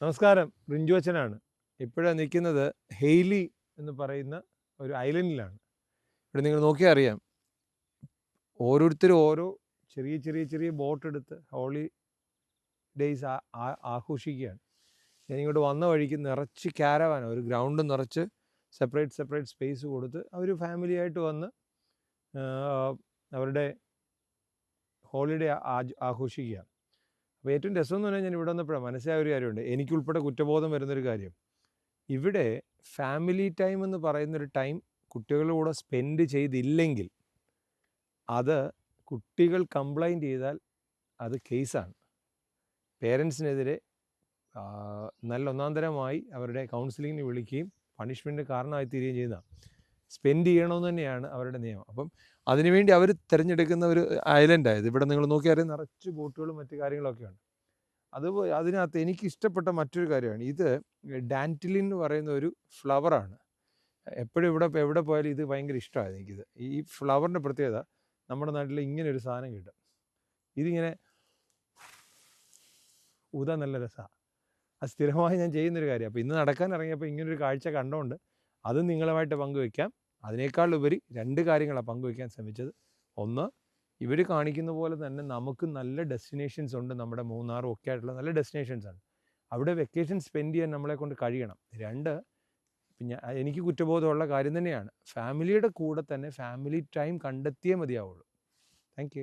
നമസ്കാരം. റിഞ്ചു അച്ഛനാണ്. ഇപ്പോഴാണ് നിൽക്കുന്നത് ഹെയ്ലി എന്ന് പറയുന്ന ഒരു ഐലൻഡിലാണ്. ഇവിടെ നിങ്ങൾ നോക്കിയാൽ അറിയാം. ഓരോരുത്തരും ഓരോ ചെറിയ ചെറിയ ചെറിയ ബോട്ട് എടുത്ത് ഹോളി ഡേയ്സ് ആഘോഷിക്കുകയാണ്. ഞാൻ ഇങ്ങോട്ട് വന്ന വഴിക്ക് നിറച്ച് ക്യാരവാന ഒരു ഗ്രൗണ്ട് നിറച്ച് സെപ്പറേറ്റ് സെപ്പറേറ്റ് സ്പേസ് കൊടുത്ത് അവർ ഫാമിലിയായിട്ട് വന്ന് അവരുടെ ഹോളിഡേ ആഘോഷിക്കുകയാണ്. അപ്പോൾ ഏറ്റവും രസം എന്ന് പറഞ്ഞാൽ ഞാൻ ഇവിടെ വന്നപ്പോഴാണ് മനസ്സിലായ ഒരു കാര്യമുണ്ട്. എനിക്കുൾപ്പെടെ കുറ്റബോധം വരുന്നൊരു കാര്യം. ഇവിടെ ഫാമിലി ടൈം എന്ന് പറയുന്നൊരു ടൈം കുട്ടികളുടെ കൂടെ സ്പെൻഡ് ചെയ്തില്ലെങ്കിൽ അത് കുട്ടികൾ കംപ്ലൈന്റ് ചെയ്താൽ അത് കേസാണ്. പേരൻസിനെതിരെ നല്ല ഒന്നാന്തരമായി അവരുടെ കൗൺസിലിങ്ങിന് വിളിക്കുകയും പണിഷ്മെന്റ് കാരണമായി തീരുകയും ചെയ്യുന്നതാണ്. സ്പെൻഡ് ചെയ്യണമെന്ന് തന്നെയാണ് അവരുടെ നിയമം. അപ്പം അതിനുവേണ്ടി അവർ തിരഞ്ഞെടുക്കുന്ന ഒരു ഐലൻഡ് ഐലൻഡായത് ഇവിടെ നിങ്ങൾ നോക്കിയാൽ നിറച്ച് ബോട്ടുകളും മറ്റു കാര്യങ്ങളൊക്കെയാണ് അത് അതിനകത്ത് എനിക്ക് ഇഷ്ടപ്പെട്ട മറ്റൊരു കാര്യമാണ്. ഇത് ഡാന്റിലിൻ എന്ന് പറയുന്ന ഒരു ഫ്ലവറാണ് എപ്പോഴും ഇവിടെ എവിടെ പോയാലും ഇത് ഭയങ്കര ഇഷ്ടമാണ് എനിക്കിത്. ഈ ഫ്ലവറിന്റെ പ്രത്യേകത നമ്മുടെ നാട്ടിൽ ഇങ്ങനെ ഒരു സാധനം കിട്ടും. ഇതിങ്ങനെ ഉദ നല്ല രസമാണ് അത് സ്ഥിരമായി ഞാൻ ചെയ്യുന്നൊരു കാര്യം അപ്പോൾ ഇന്ന് നടക്കാൻ ഇറങ്ങിയപ്പോൾ ഇങ്ങനൊരു കാഴ്ച കണ്ടുകൊണ്ട് അതും നിങ്ങളുമായിട്ട് പങ്കുവയ്ക്കാം അതിനേക്കാൾ ഉപരി രണ്ട് കാര്യങ്ങളാണ് പങ്കുവയ്ക്കാൻ ശ്രമിച്ചത്. ഒന്ന് ഇവർ കാണിക്കുന്ന പോലെ തന്നെ നമുക്ക് നല്ല ഡെസ്റ്റിനേഷൻസ് ഉണ്ട്. നമ്മുടെ മൂന്നാറും ഒക്കെ ആയിട്ടുള്ള നല്ല ഡെസ്റ്റിനേഷൻസ് ആണ്. അവിടെ വെക്കേഷൻ സ്പെൻഡ് ചെയ്യാൻ നമ്മളെ കൊണ്ട് കഴിയണം. രണ്ട് പിന്നെ എനിക്ക് കുറ്റബോധമുള്ള കാര്യം തന്നെയാണ്. ഫാമിലിയുടെ കൂടെ തന്നെ ഫാമിലി ടൈം കണ്ടെത്തിയേ മതിയാവുള്ളൂ. താങ്ക്